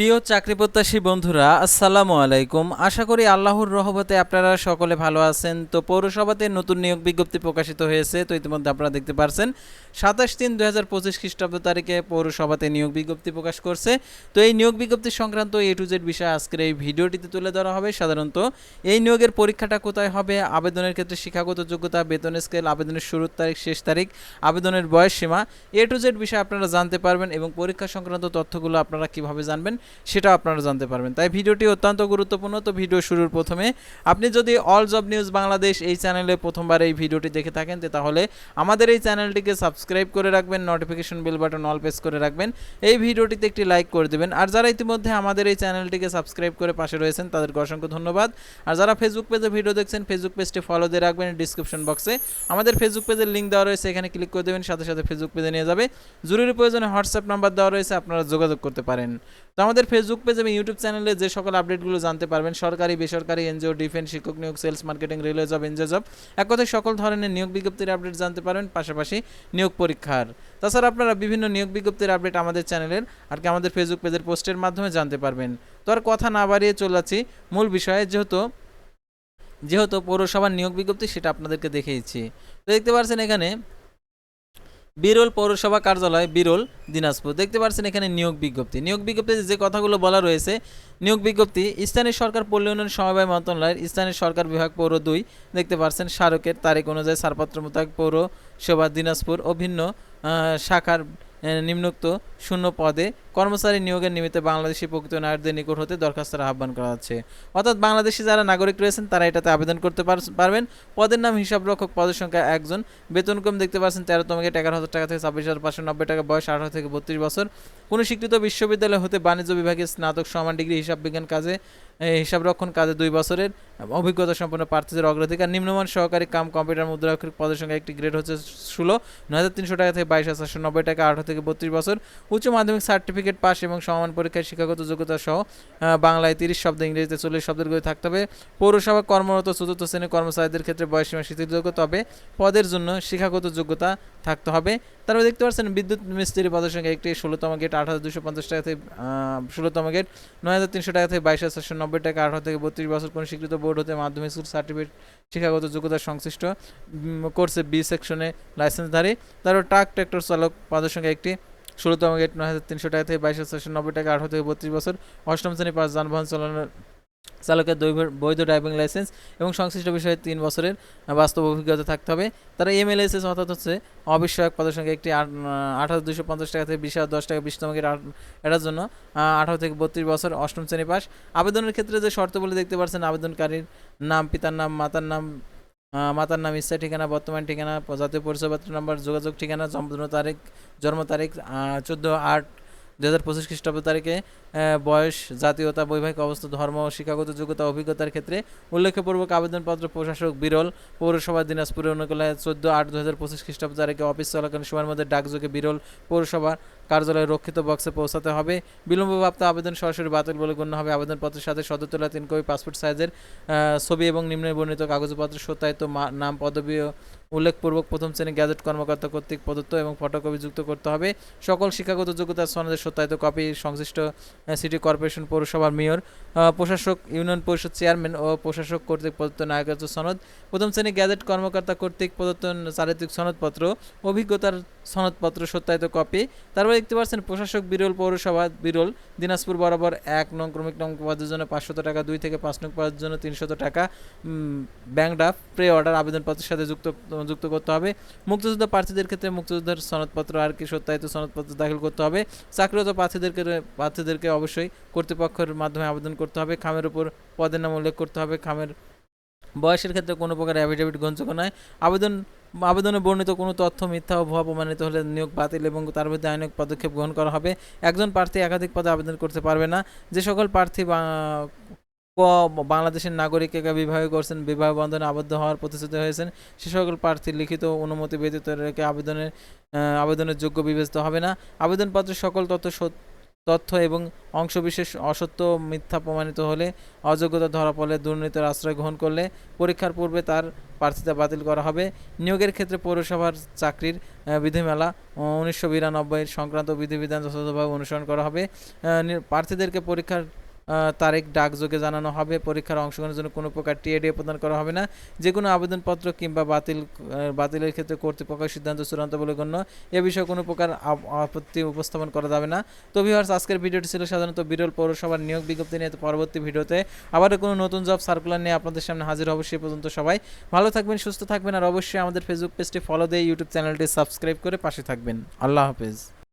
প্রিয় চাকরি প্রত্যাশী বন্ধুরা, আসসালামু আলাইকুম। আশা করি আল্লাহর রহমতে আপনারা সকলে ভালো আছেন। তো পৌরসভাতে নতুন নিয়োগ বিজ্ঞপ্তি প্রকাশিত হয়েছে, তো ইতিমধ্যে আপনারা দেখতে পারছেন, সাতাশ তিন দুই হাজার পঁচিশ খ্রিস্টাব্দ তারিখে পৌরসভাতে নিয়োগ বিজ্ঞপ্তি প্রকাশ করছে। তো এই নিয়োগ বিজ্ঞপ্তি সংক্রান্ত এ টু জেড বিষয় আজকের এই ভিডিওটিতে তুলে ধরা হবে। সাধারণত, এই নিয়োগের পরীক্ষাটা কোথায় হবে, আবেদনের ক্ষেত্রে শিক্ষাগত যোগ্যতা, বেতন স্কেল আবেদনের শুরুর তারিখ, শেষ তারিখ, আবেদনের বয়স সীমা এ টু জেড বিষয়ে আপনারা জানতে পারবেন এবং পরীক্ষা সংক্রান্ত তথ্যগুলো আপনারা কীভাবে জানবেন সেটা আপনারা জানতে পারবেন। তাই ভিডিওটি অত্যন্ত গুরুত্বপূর্ণ। তো ভিডিও শুরুর প্রথমে, আপনি যদি অল জব নিউজ বাংলাদেশ এই চ্যানেলে প্রথমবার এই ভিডিওটি দেখে থাকেন তাহলে আমাদের এই চ্যানেলটিকে সাবস্ক্রাইব করে রাখবেন notification bell button all press করে রাখবেন। এই ভিডিওটিতে একটি লাইক করে দেবেন। আর যারা ইতিমধ্যে আমাদের এই চ্যানেলটিকে সাবস্ক্রাইব করে পাশে রয়েছেন, তাদেরকে অসংখ্য ধন্যবাদ। আর যারা ফেসবুক পেজে ভিডিও দেখছেন ফেসবুক পেজটি ফলো দিয়ে রাখবেন ডিসক্রিপশন বক্সে আমাদের ফেসবুক পেজের লিঙ্ক দেওয়া রয়েছে, এখানে ক্লিক করে দেবেন, সাথে সাথে ফেসবুক পেজে নিয়ে যাবে। জরুরি প্রয়োজনে হোয়াটসঅ্যাপ নাম্বার দেওয়া রয়েছে, আপনারা যোগাযোগ করতে পারেন। তো আমাদের ফেসবুক পেজ এবং ইউটিউব চ্যানেলে যে সকল আপডেটগুলো জানতে পারবেন, সরকারি, বেসরকারি এনজিও ডিফেন্স শিক্ষক নিয়োগ sales marketing railway job NGO job এক কথায় সকল ধরনের নিয়োগ বিজ্ঞপ্তির আপডেট জানতে পারবেন, পাশাপাশি নিয়োগ পরীক্ষার। তাছাড়া আপনারা বিভিন্ন নিয়োগ বিজ্ঞপ্তির আপডেট আমাদের চ্যানেলের আর কি আমাদের ফেসবুক পেজের পোস্টের মাধ্যমে জানতে পারবেন। তো আর কথা না বাড়িয়ে চলে যাচ্ছি, মূল বিষয়ে যেহেতু যেহেতু পৌরসভার নিয়োগ বিজ্ঞপ্তি সেটা আপনাদেরকে দেখিয়েছি। তো দেখতে পাচ্ছেন এখানে বিরল পৌরসভা কার্যালয়, বিরল দিনাজপুর। দেখতে পাচ্ছেন এখানে নিয়োগ বিজ্ঞপ্তি। নিয়োগ বিজ্ঞপ্তি যে কথাগুলো বলা রয়েছে, নিয়োগ বিজ্ঞপ্তি, স্থানীয় সরকার পল্লী উন্নয়ন সমবায় মন্ত্রণালয়ের স্থানীয় সরকার বিভাগ পৌর দুই। দেখতে পাচ্ছেন স্মারকের তারিখ অনুযায়ী ছাড়পত্র মোতাবেক পৌরসভা দিনাজপুর ও ভিন্ন শাখার নিম্নোক্ত শূন্য পদে কর্মচারী নিয়োগের নিমিত্তে বাংলাদেশি প্রকৃত নাগরিকদের নিকট হতে দরখাস্তের আহ্বান করা হচ্ছে। অর্থাৎ বাংলাদেশি যারা নাগরিক রয়েছেন তারা এটাতে আবেদন করতে পার- পারবেন। পদের নাম হিসাব রক্ষক পদের সংখ্যা একজন। বেতন কম দেখতে পাচ্ছেন তেরোতম গেট এগারো হাজার টাকা থেকে ছাব্বিশ হাজার পাঁচশো নব্বই টাকা বয়স আঠারো থেকে বত্রিশ বছর। কোনো স্বীকৃত বিশ্ববিদ্যালয় হতে বাণিজ্য বিভাগে স্নাতক সমান ডিগ্রি হিসাব বিজ্ঞান কাজে এ, হিসাব রক্ষণ কাজে দুই বছরের। অভিজ্ঞতা সম্পন্ন প্রার্থীদের অগ্রাধিকার নিম্নমান সহকারী কাম কম্পিউটার মুদ্রাক্ষরিক পদের সংখ্যা একটি গ্রেড হচ্ছে ষোলো। নয় হাজার তিনশো টাকা থেকে বাইশ হাজার চারশো নব্বই টাকা আঠারো থেকে বত্রিশ বছর। উচ্চ মাধ্যমিক সার্টিফিকেট পাস এবং সমান পরীক্ষায় শিক্ষাগত যোগ্যতা সহ বাংলায় তিরিশ শব্দ, ইংরেজিতে চল্লিশ শব্দের থাকতে হবে। পৌরসভা কর্মরত চতুর্থ শ্রেণির কর্মচারীদের ক্ষেত্রে বয়সীমা শিথিলযোগ্য তবে পদের জন্য শিক্ষাগত যোগ্যতা থাকতে হবে। তারপরে দেখতে পাচ্ছেন, বিদ্যুৎ মিস্ত্রি পদের সংখ্যা একটি ষোলোতম গেট আট হাজার দুশো পঞ্চাশ টাকা থেকে ষোলোতম গেট নয় হাজার তিনশো টাকা থেকে বাইশ হাজার চারশো নব্বই টাকা, আঠারো থেকে বত্রিশ বছর কোন স্বীকৃত বোর্ড হতে মাধ্যমিক স্কুল সার্টিফিকেট শিক্ষাগত যোগ্যতা সংশ্লিষ্ট কোর্সে বি সেকশনে লাইসেন্সধারী তারপর ট্রাক ট্র্যাক্টর চালক পদের সংখ্যা একটি ষোলোতম গেট নয় হাজার তিনশো টাকা থেকে বাইশ হাজার চারশো নব্বই টাকা, আঠারো থেকে বত্রিশ বছর। অষ্টম শ্রেণি পাঁচ যানবাহন চালানোর চালকের বৈধ ড্রাইভিং লাইসেন্স এবং সংশ্লিষ্ট বিষয়ে তিন বছরের বাস্তব অভিজ্ঞতা থাকতে হবে। তারা এমএলএসএস অর্থাৎ হচ্ছে অবিষয়ক পদের সঙ্গে একটি আট আঠারো দুশো পঞ্চাশ টাকা থেকে বিশ হাজার দশ টাকা বিশতম এটার জন্য আঠারো থেকে বত্রিশ বছর অষ্টম শ্রেণি পাস। আবেদনের ক্ষেত্রে যে শর্তগুলি দেখতে পাচ্ছেন, আবেদনকারীর নাম, পিতার নাম, মাতার নাম মাতার নাম ইচ্ছা, ঠিকানা, বর্তমান ঠিকানা, জাতীয় পরিচয়পত্র নম্বর, যোগাযোগ ঠিকানা, জন্ম তারিখ জন্ম তারিখ চোদ্দ আট দু হাজার পঁচিশ খ্রিস্টাব্দ তারিখে বয়স, জাতীয়তা, বৈবাহিক অবস্থা, ধর্ম, শিক্ষাগত যোগ্যতা, অভিজ্ঞতার ক্ষেত্রে উল্লেখপূর্বক আবেদনপত্র প্রশাসক বিরল। পৌরসভা দিনাজপুরে অনুকূলায় চোদ্দ আট দু হাজার পঁচিশ খ্রিস্টাব্দ তারিখে অফিস চলাকালীন সময়ের মধ্যে ডাকযোগে বিরল পৌরসভার কার্যালয়ে রক্ষিত বক্সে পৌঁছাতে হবে। বিলম্বপ্রাপ্ত আবেদন সরাসরি বাতিল বলে গণ্য হবে। আবেদনপত্রের সাথে সদ্য তোলা তিন কপি, পাসপোর্ট সাইজের ছবি এবং নিম্নে বর্ণিত কাগজপত্র, সত্যায়িত নাম পদবী উল্লেখপূর্বক প্রথম শ্রেণি গ্যাজেট কর্মকর্তা কর্তৃক প্রদত্ত এবং ফটোকপি যুক্ত করতে হবে। সকল শিক্ষাগত যোগ্যতার সনদের সত্যায়িত কপি সংশ্লিষ্ট সিটি কর্পোরেশন পৌরসভার মেয়র প্রশাসক, ইউনিয়ন পরিষদ চেয়ারম্যান ও প্রশাসক কর্তৃক প্রদত্ত নায়কত্ব সনদ, প্রথম শ্রেণি গ্যাজেট কর্মকর্তা কর্তৃক প্রদত্ত চারিত্রিক সনদপত্র, অভিজ্ঞতার সনদপত্র সত্যায়িত কপি, তারপর দেখতে পাচ্ছেন প্রশাসক বিরল, পৌরসভা বিরল, দিনাজপুর বরাবর এক নং ক্রমিক নং পদের জন্য পাঁচশত টাকা, দুই থেকে পাঁচ নং পদের জন্য তিনশত টাকা ব্যাংক ড্রাফট প্রে অর্ডার আবেদনপত্রের সাথে যুক্ত যুক্ত করতে হবে। মুক্তিযোদ্ধা প্রার্থীদের ক্ষেত্রে মুক্তিযোদ্ধার সনদপত্র, আর কি সত্যায়িত সনদপত্র দাখিল করতে হবে। চাকরিরত প্রার্থীদেরকে প্রার্থীদেরকে অবশ্যই কর্তৃপক্ষের মাধ্যমে আবেদন করতে হবে। খামের উপর পদের নাম উল্লেখ করতে হবে। খামের বয়সের ক্ষেত্রে কোনো প্রকার অ্যাফিডেভিট গ্রহণযোগ্য নয়। আবেদন, আবেদনে বর্ণিত কোনো তথ্য মিথ্যা ও ভুয়া প্রমাণিত হলে নিয়োগ বাতিল এবং তার বিরুদ্ধে আইনক পদক্ষেপ গ্রহণ করা হবে। একজন প্রার্থী একাধিক পদে আবেদন করতে পারবে না। যে সকল প্রার্থী বা- ক বাংলাদেশের নাগরিক একা বিবাহ করছেন, বিবাহ বন্ধনে আবদ্ধ হওয়ার প্রতিশ্রুতি হয়েছেন। সে সকল প্রার্থীর লিখিত অনুমতি ব্যতীত রেখে আবেদনের আবেদনের যোগ্য বিবেচিত হবে না। আবেদনপত্রের সকল তথ্য তথ্য এবং অংশবিশেষ অসত্য, মিথ্যা প্রমাণিত হলে অযোগ্যতা ধরা পড়লে দুর্নীতির আশ্রয় গ্রহণ করলে পরীক্ষার পূর্বে তার প্রার্থিতা বাতিল করা হবে। নিয়োগের ক্ষেত্রে পৌরসভার চাকরির বিধিমালা উনিশশো বিরানব্বই সংক্রান্ত বিধিবিধান যথাযথভাবে অনুসরণ করা হবে। প্রার্থীদেরকে পরীক্ষার তারিখ ডাকযোগে জানানো হবে, পরীক্ষার অংশগ্রহণের জন্য কোনো প্রকার টিএডিএ প্রদান করা হবে না। যে কোনো আবেদনপত্র কিংবা বাতিল বাতিলের ক্ষেত্রে কর্তৃপক্ষের সিদ্ধান্ত চূড়ান্ত বলে গণ্য। এ বিষয়ে কোনো প্রকার আপ- আপত্তি উপস্থাপন করা যাবে না। তো ভিউয়ার্স আজকের ভিডিওটি ছিল সাধারণত বিরল পৌরসভার নিয়োগ বিজ্ঞপ্তি নিয়ে। পরবর্তী ভিডিওতে আবারও কোনো নতুন জব সার্কুলার নিয়ে আপনাদের সামনে হাজির হব সে পর্যন্ত সবাই। ভালো থাকবেন, সুস্থ থাকবেন, আর অবশ্যই আমাদের ফেসবুক পেজটি ফলো দিয়ে ইউটিউব চ্যানেলটি সাবস্ক্রাইব করে পাশে থাকবেন। আল্লাহ হাফেজ।